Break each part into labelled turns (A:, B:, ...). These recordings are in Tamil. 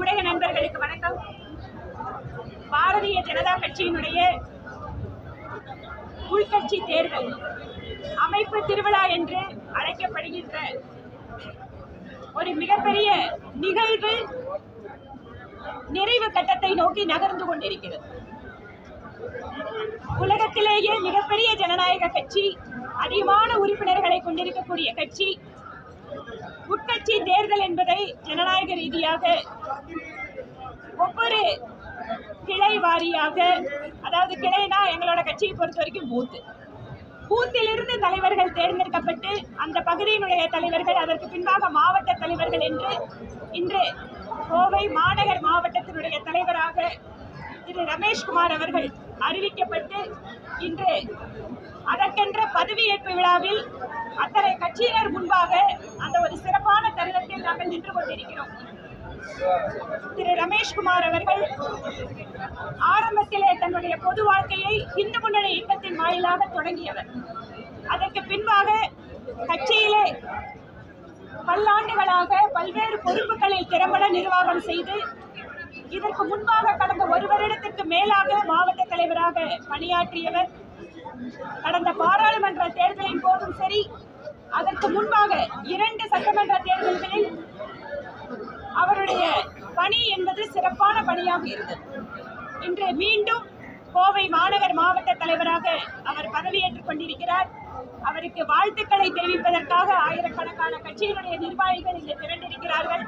A: ஊடக நண்பர்களுக்கு வணக்கம். பாரதிய ஜனதா கட்சியினுடைய உள்கட்சி தேர்தல் அமைப்பு திருவிழா என்று அழைக்கப்படுகின்ற ஒரு மிகப்பெரிய நிகழ்வு நிறைவு கட்டத்தை நோக்கி நகர்ந்து கொண்டிருக்கிறது. உலகத்திலேயே மிகப்பெரிய ஜனநாயக கட்சி அதிகமான உறுப்பினர்களை கொண்டிருக்கக்கூடிய கட்சி உட்கட்சி தேர்தல் என்பதை ஜனநாயக ரீதியாக ஒவ்வொரு கிளை வாரியாக அதாவது கிளைனா எங்களோட கட்சியை பொறுத்த வரைக்கும் பூத்து. பூத்திலிருந்து தலைவர்கள் தேர்ந்தெடுக்கப்பட்டு அந்த பகுதியினுடைய தலைவர்கள் அதற்கு பின்பாக மாவட்ட தலைவர்கள் என்று இன்று கோவை மாநகர் மாவட்டத்தினுடைய தலைவராக திரு ரமேஷ்குமார் அவர்கள் அறிவிக்கப்பட்டு இன்று அதற்கென்ற பதவியேற்பு விழாவில் அத்தனை கட்சியினர் முன்பாக அந்த ஒரு சிறப்பான தருணத்தில் நாங்கள் நின்று கொண்டிருக்கிறோம். திரு ரமேஷ்குமார் அவர்கள் ஆரம்பத்திலே தன்னுடைய பொது வாழ்க்கையை இந்து முன்னணி இயக்கத்தின் வாயிலாக தொடங்கியவர். அதற்கு பின்பாக கட்சியிலே பல்லாண்டுகளாக பல்வேறு பொறுப்புகளில் திறம்பட நிர்வாகம் செய்து இதற்கு முன்பாக கடந்த ஒரு வருடத்திற்கு மேலாக மாவட்ட தலைவராக பணியாற்றியவர். கடந்த பாராளுமன்ற தேர்தலின் போதும் சரி அதற்கு முன்பாக இரண்டு சட்டமன்ற தேர்தல்களில் அவருடைய பணி என்பது சிறப்பான பணியாக இருந்தது. இன்று மீண்டும் கோவை மாநகர் மாவட்ட தலைவராக அவர் பதவியேற்றுக் கொண்டிருக்கிறார். அவருக்கு வாழ்த்துக்களை தெரிவிப்பதற்காக ஆயிரக்கணக்கான கட்சியினுடைய நிர்வாகிகள் இங்கு திரண்டிருக்கிறார்கள்.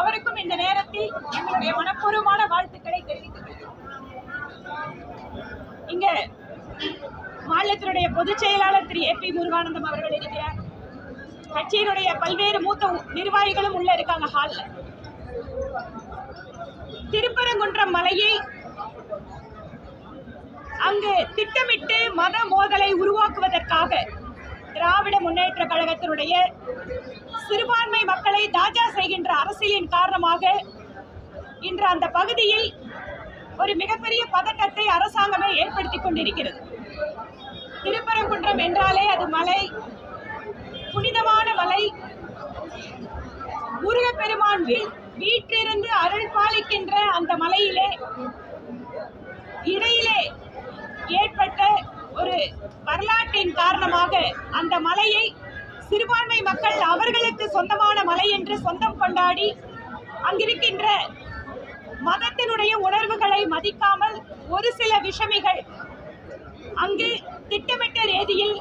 A: அவருக்கும் இந்த நேரத்தில் எங்களுடைய மனப்பூர்வமான வாழ்த்துக்களை தெரிவித்துக் கொள்கிறோம். இங்க மாநிலத்தினுடைய பொதுச் செயலாளர் திரு ஏ பி முருகானந்தம் அவர்கள் இருக்கிறார் கட்சியினுடைய பல்வேறு மூத்த நிர்வாகிகளும் உள்ள இருக்காங்க ஹால்ல திருப்பரங்குன்றம் மலையை அங்கு திட்டமிட்டு மத மோதலை உருவாக்குவதற்காக திராவிட முன்னேற்ற கழகத்தினுடைய சிறுபான்மை மக்களை தாஜா செய்கின்ற அரசியலின் காரணமாக இன்று அந்த பகுதியில் ஒரு மிகப்பெரிய பதட்டத்தை அரசாங்கமே ஏற்படுத்தி கொண்டிருக்கிறது. திருப்பரங்குன்றம் என்றாலே அது மலை. புனிதமான மலை. முருகப்பெருமான் வீ- வீற்றிருந்து அருள் பாலிக்கின்ற அந்த மலையிலே இடையிலே ஏற்பட்ட ஒரு வரலாற்றின் காரணமாக அந்த மலையை சிறுபான்மை மக்கள் அவர்களுக்கு சொந்தமான மலை என்று சொந்தம் கொண்டாடி அங்கிருக்கின்ற மதத்தினுடைய உணர்வுகளை மதிக்காமல் ஒரு சில விஷமிகள் அங்கு திட்டமிட்ட ரீதியில்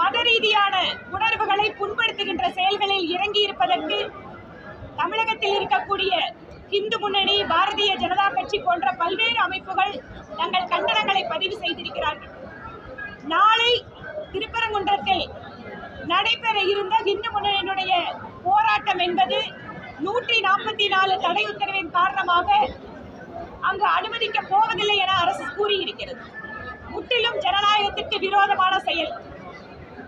A: மத ரீதியான உணர்வுகளை புண்படுத்துகின்ற செயல்களில் இறங்கி இருப்பதற்கு தமிழகத்தில் இருக்கக்கூடிய இந்து முன்னணி பாரதிய ஜனதா கட்சி போன்ற பல்வேறு அமைப்புகள் தங்கள் கண்டனங்களை பதிவு செய்திருக்கிறார்கள். நாளை திருப்பரங்குன்றத்தில் நடைபெற இருந்த இந்து முன்னணியினுடைய போராட்டம் என்பது நூற்றி நாற்பத்தி நாலு தடை உத்தரவின் காரணமாக அங்கு அனுமதிக்க போவதில்லை என அரசு கூறியிருக்கிறது. முற்றிலும் ஜனநாயகத்திற்கு விரோதமான செயல்.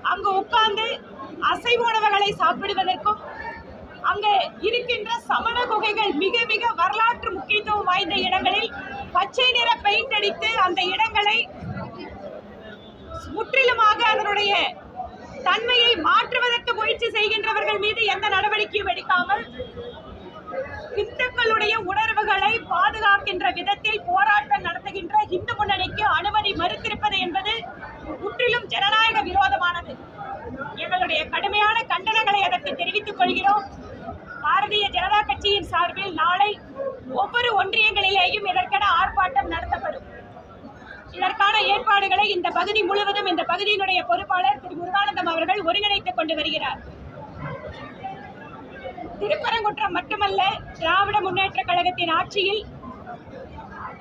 A: அங்கு உட்கார்ந்து அசைவ உணவுகளை சாப்பிடுவதற்கும் அங்கு இருக்கின்ற சமண குகைகள் மிக மிக வரலாற்று முக்கியத்துவம் வாய்ந்த இடங்களில் பச்சை நிற பெயிண்ட் அடித்து அந்த இடங்களை முற்றிலுமாக அதனுடைய தன்மையை மாற்றுவதற்கு முயற்சி செய்கின்றவர்கள் மீது எந்த நடவடிக்கையும் எடுக்காமல் இந்துக்களுடைய உணர்வுகளை பாதுகாக்கின்ற விதத்தில் போராட்டம் நடத்துகின்ற இந்து முன்னணிக்கு அனுமதி மறுத்திருப்பது என்பது முற்றிலும் ஜனநாயக விரோதமானது எங்களுடைய கடுமையான கண்டனங்களை அதற்கு தெரிவித்துக் கொள்கிறோம். பாரதிய ஜனதா கட்சியின் சார்பில் நாளை ஒவ்வொரு ஒன்றியங்களிலேயும் இதற்கென ஆர்ப்பாட்டம் நடத்தப்படும். இதற்கான ஏற்பாடுகளை இந்த பகுதி முழுவதும் இந்த பகுதியினுடைய பொறுப்பாளர் திரு முருகானந்தம் அவர்கள் ஒருங்கிணைத்துக் கொண்டு வருகிறார். திருப்பரங்குன்றம் மட்டுமல்ல திராவிட முன்னேற்ற கழகத்தின் ஆட்சியில்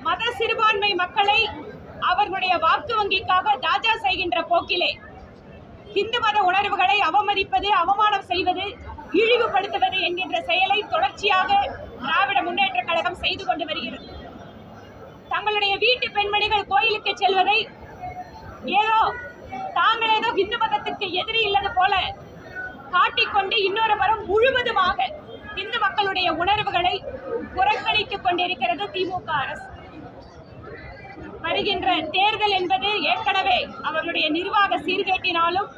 A: மத சிறுபான்மை மக்களை அவர்களுடைய வாக்கு வங்கிக்காக தாஜா செய்கின்ற போக்கிலே இந்து மத உணர்வுகளை அவமதிப்பது அவமானம் செய்வது இழிவுபடுத்துவது என்கின்ற செயலை தொடர்ச்சியாக திராவிட முன்னேற்ற கழகம் செய்து கொண்டு வருகிறது. தங்களுடைய வீட்டு பெண்மணிகள் கோயிலுக்கு செல்வதை ஏதோ தாங்கள் ஏதோ இந்து மதத்திற்கு எதிரி இல்லது போல காட்டிக்கொண்டு இன்னொரு மரம் முழுவதுமாக இந்து மக்களுடைய உணர்வுகளை புறக்கணித்துக் கொண்டிருக்கிறது திமுக அரசு. வருகின்ற தேர்தல் என்பது ஏற்கனவே அவர்களுடைய நிர்வாக சீர்கேட்டினாலும்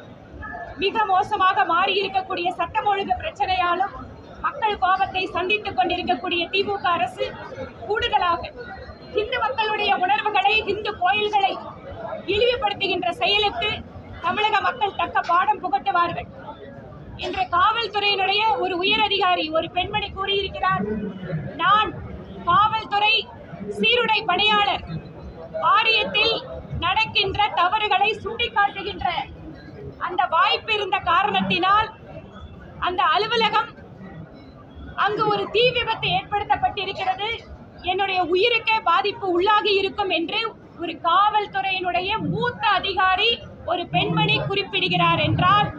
A: மிக மோசமாக மாறி இருக்கக்கூடிய சட்டம் ஒழுங்கு பிரச்சனையாலும் மக்கள் கோபத்தை சந்தித்துக் கொண்டிருக்கக்கூடிய திமுக அரசு கூடுதலாக இந்து மக்களுடைய உணர்வுகளை இந்து கோயில்களை இழிவுபடுத்துகின்ற செயலுக்கு தமிழக மக்கள் தக்க பாடம் புகட்டுவார்கள். இன்று காவல்துறையினுடைய ஒரு உயர் அதிகாரி ஒரு பெண்மணி கூறியிருக்கிறார் நான் காவல்துறை சீருடை பணியாளர். ஆரியத்தில் நடக்கின்ற தவறுகளை சுட்டிக்காட்டுகின்ற அந்த வாய்ப்பு இருந்த காரணத்தினால் அந்த அலுவலகம் அங்கு ஒரு தீ விபத்து ஏற்படுத்தப்பட்டிருக்கிறது. என்னுடைய உயிருக்கே பாதிப்பு உள்ளாகி இருக்கும் என்று ஒரு காவல்துறையினுடைய மூத்த அதிகாரி ஒரு பெண்மணி குறிப்பிடுகிறார் என்றால்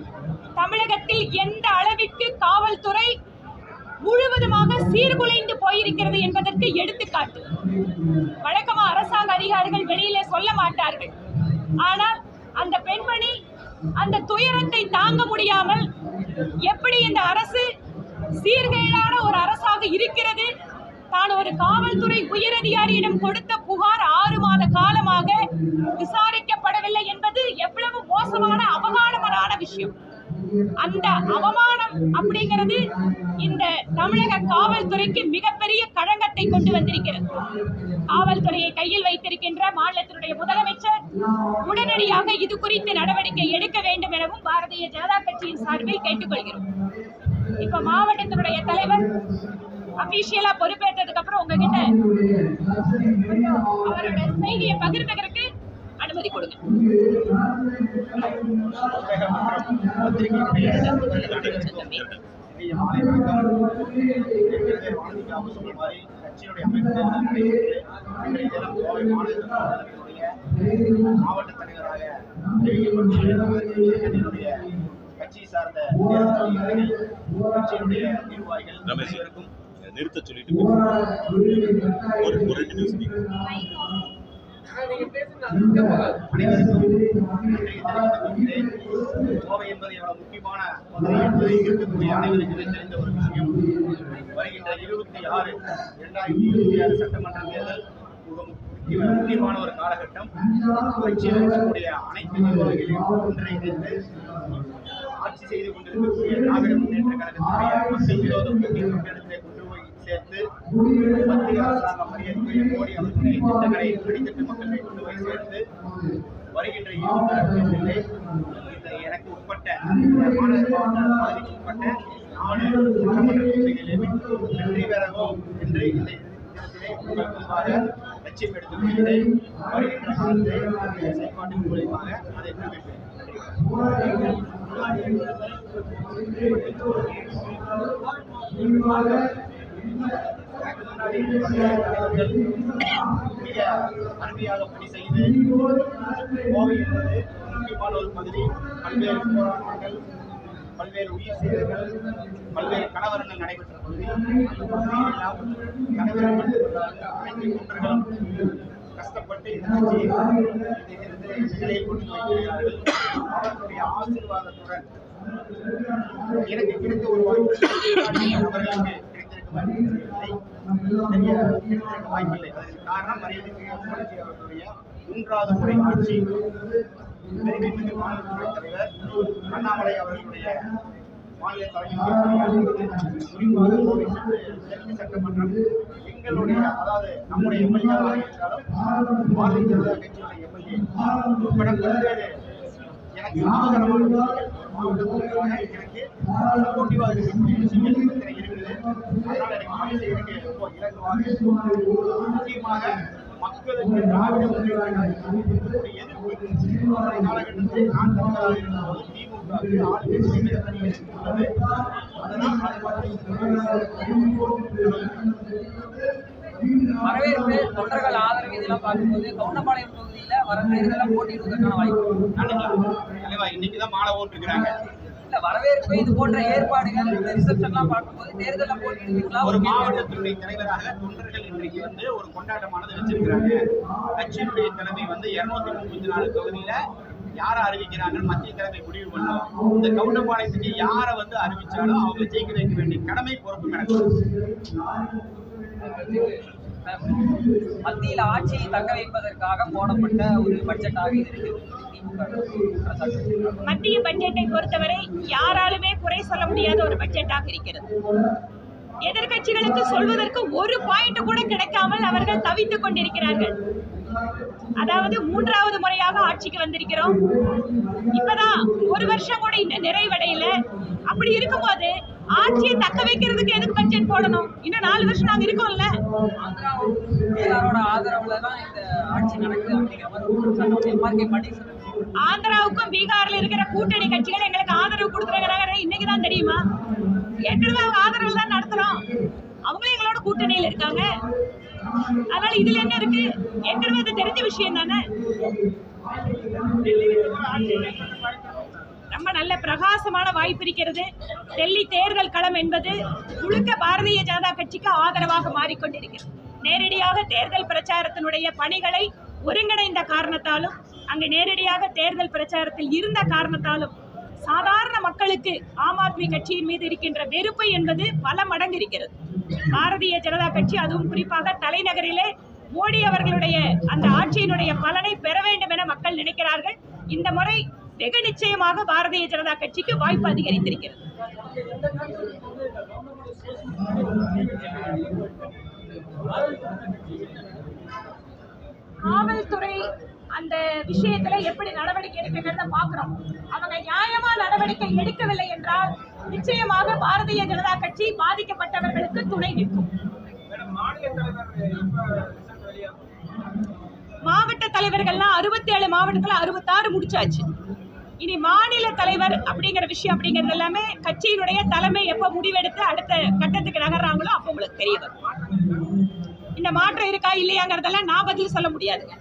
A: தமிழகத்தில் எந்த அளவிற்கு காவல்துறை முழுவதுமாக சீர்குலைந்து போயிருக்கிறது என்பதற்கு எடுத்துக்காட்டு. வழக்கமா அரசாங்க அதிகாரிகள் வெளியிலே சொல்ல மாட்டார்கள். ஆனால் அந்த பெண்மணி அந்த துயரத்தை தாங்க முடியாமல் எப்படி இந்த அரசு சீர்கேடான ஒரு அரசாக இருக்கிறது? தான் ஒரு காவல்துறை உயரதிகாரியிடம் கொடுத்த புகார் ஆறு மாத காலமாக விசாரிக்கப்படவில்லை என்பது எவ்வளவு மோசமான அவமானமான விஷயம். அந்த அவமானம் அப்படிங்கிறது இந்த தமிழக காவல்துறைக்கு மிகப்பெரிய களங்கத்தை கொண்டு வந்திருக்கிறது. காவல்துறையை கையில் வைத்திருக்கின்ற மாநிலத்தினுடைய முதலமைச்சர் உடனடியாக இது குறித்து நடவடிக்கை எடுக்க வேண்டும் எனவும் பாரதிய ஜனதா கட்சியின் சார்பில் கேட்டுக்கொள்கிறோம். இப்ப மாவட்டத்தினுடைய தலைவர் அபிஷியலா பொறுப்பேற்றதுக்கு அப்புறம் உங்ககிட்ட அவரோட செய்தியை பகிர்ந்துக்கிறதுக்கு அனுமதி கொடுங்க.
B: மாவட்ட தலைவராக என்னுடைய கட்சி சார்ந்த கட்சியினுடைய நிர்வாகிகள்
C: நிறுத்த சொல்லிட்டு ஒரு ரெண்டு நிமிஷம்
B: கோவை என்பது எவ்வளவு முக்கியமான மதுரை என்பதை இருக்கக்கூடிய தெரிந்த ஒரு விஷயம் வருகின்ற இருபத்தி ஆறு இரண்டாயிரத்தி இருபத்தி ஆறு சட்டமன்ற தேர்தல் முக்கியமான ஒரு காலகட்டம் இருக்கக்கூடிய அனைத்து நிர்வாகிகளையும் ஒன்றிணைந்து ஆட்சி செய்து கொண்டிருக்கக்கூடிய திராவிட முன்னேற்ற கழகத்தினுடைய மக்கள் விரோத சேர்த்து மத்திய அரசாங்கம் மரியாதைக்குரிய மோடி அவர்களுடைய திட்டங்களை அடித்தட்டு மக்களை கொண்டு போய் சேர்த்து வருகின்ற இருபத்தி இந்த எனக்கு உட்பட்ட இந்த பகுதிக்கு உட்பட்ட நாலு சட்டமன்ற தொகுதிகளிலே வெற்றி பெறவும் என்று இந்த லட்சியம் எடுத்துக் வருகின்ற செயல்பாட்டின் மூலியமாக அதை நிறைவேற்றுவேன். அருமையாக பணி செய்து கோவை என்பது முக்கியமான ஒரு பகுதி பல்வேறு போராட்டங்கள் பல்வேறு உயிர் சேதங்கள் பல்வேறு கலவரங்கள் நடைபெற்ற பகுதி அந்த பகுதியிலெல்லாம் அனைத்து தொண்டர்களும் கஷ்டப்பட்டு நிலையில் கொண்டு அவர்களுடைய ஆசீர்வாதத்துடன் எனக்கு கிடைத்த ஒரு வாய்ப்பு. அவர்களுக்கு வாய்ப்பில்லை தெரிய வாய்ப்பில்லை அதற்கு காரணம் மரியாதைக்குரிய அவர்களுடைய மூன்றாவது முறை ஆட்சி பெருமைமிகு தலைவர் அண்ணாமலை அவர்களுடைய மாநில தலைவர் சட்டமன்றம் எங்களுடைய அதாவது நம்முடைய எம்எல்ஏவாக இருந்தாலும் பாரதிய ஜனதா கட்சியுடைய எம்எல்ஏ உட்பட பல்வேறு எனக்கு லாபகரமான எனக்கு சப்போர்ட்டிவாக இருக்கக்கூடிய விஷயங்கள் முக்கியமாக மக்களுக்கு திராவிட காலகட்டத்தில் நான் தமிழராக அதனால் பற்றி
D: வரவேற்பு தொண்டர்கள் ஆதரவு இதெல்லாம் பார்க்கும்போது கவுண்டபாளையம் பகுதியில் வர தேர்தலில் போட்டியிடுவதற்கான வாய்ப்பு.
B: தலைவா இன்னைக்கு தான் மாலை ஓட்டுருக்கிறாங்க
D: இல்ல வரவேற்பு இது போன்ற ஏற்பாடுகள் ரிசப்ஷன்லாம் பார்க்கும்போது தேர்தலில் போட்டியிடுவீங்களா?
B: ஒரு மாவட்டத்தினுடைய தலைவராக தொண்டர்கள் இன்றைக்கு வந்து ஒரு கொண்டாட்டமானது வச்சிருக்கிறாங்க. கட்சியினுடைய தலைமை வந்து இருநூத்தி முப்பத்தி நாலு தொகுதியில யாரை அறிவிக்கிறாங்கன்னு மத்திய தலைமை முடிவு பண்ணும். இந்த கவுண்டபாளையத்துக்கு யாரை வந்து அறிவிச்சாலும் அவங்க ஜெயிக்க வைக்க வேண்டிய கடமை பொறுப்பு எனக்கு
D: மத்தியில் ஆட்சியை தக்க வைப்பதற்காக போடப்பட்ட ஒரு பட்ஜெட்டாக இது இருக்கு.
A: மத்திய பட்ஜெட்டை பொறுத்தவரை யாராலுமே குறை சொல்ல முடியாத ஒரு பட்ஜெட்டாக இருக்கிறது. எதிர்க்கட்சிகளுக்கு சொல்வதற்கு ஒரு பாயிண்ட் கூட கிடைக்காமல் அவர்கள் தவித்துக் கொண்டிருக்கிறார்கள். அதாவது மூன்றாவது முறையாக ஆட்சிக்கு வந்திருக்கிறோம். இப்பதான் ஒரு வருஷம் கூட இன்னும் நிறைவடையல. அப்படி இருக்கும்போது ஆட்சியை தக்க வைக்கிறதுக்கு எதுக்கு பட்ஜெட் போடணும்? இன்னும் நாலு வருஷம் நாங்க இருக்கோம்ல.
D: ஆதரவுல தான் இந்த ஆட்சி நடக்குது அப்படிங்கிற மாதிரி
A: ஆந்திராவுக்கும் பீகார்ல இருக்கிற கூட்டணி கட்சிகள் எங்களுக்கு ஆதரவு கொடுக்குறாங்க இன்னைக்கு தான் தெரியுமா? ஏற்கனவே அவங்க ஆதரவு தான் நடத்துறோம். அவங்களும் எங்களோட கூட்டணியில் இருக்காங்க. அதனால இதுல என்ன இருக்கு? ஏற்கனவே அது தெரிஞ்ச விஷயம் தானே? ரொம்ப நல்ல பிரகாசமான வாய்ப்பு இருக்கிறது. டெல்லி தேர்தல் களம் என்பது முழுக்க பாரதிய ஜனதா கட்சிக்கு ஆதரவாக மாறிக்கொண்டிருக்கிறது. நேரடியாக தேர்தல் பிரச்சாரத்தினுடைய பணிகளை ஒருங்கிணைந்த காரணத்தாலும் அங்கு நேரடியாக தேர்தல் பிரச்சாரத்தில் இருந்த காரணத்தாலும் சாதாரண மக்களுக்கு ஆம் ஆத்மி கட்சியின் மீது இருக்கின்ற வெறுப்பு என்பது பல மடங்கு இருக்கிறது. பாரதிய ஜனதா கட்சி அதுவும் குறிப்பாக தலைநகரிலே மோடி அவர்களுடைய அந்த ஆட்சியினுடைய பலனை பெற வேண்டும் என மக்கள் நினைக்கிறார்கள். இந்த முறை வெகு நிச்சயமாக பாரதிய ஜனதா கட்சிக்கு வாய்ப்பு அதிகரித்திருக்கிறது. காவல்துறை அந்த விஷயத்துல எப்படி நடவடிக்கை எடுக்கிறத பாக்குறோம் அவங்க நியாயமா நடவடிக்கை எடுக்கவில்லை என்றால் நிச்சயமாக பாரதிய ஜனதா கட்சி பாதிக்கப்பட்டவர்களுக்கு துணை நிற்கும். மாவட்ட தலைவர்கள்லாம் அறுபத்தி ஏழு மாவட்டத்துல அறுபத்தாறு முடிச்சாச்சு. இனி மாநில தலைவர் அப்படிங்கிற விஷயம் அப்படிங்கிறது எல்லாமே கட்சியினுடைய தலைமை எப்ப முடிவெடுத்து அடுத்த கட்டத்துக்கு நகர்றாங்களோ அப்போ உங்களுக்கு தெரிய வரும் இந்த மாற்றம் இருக்கா இல்லையாங்கிறதெல்லாம் நான் பதில் சொல்ல முடியாதுங்க.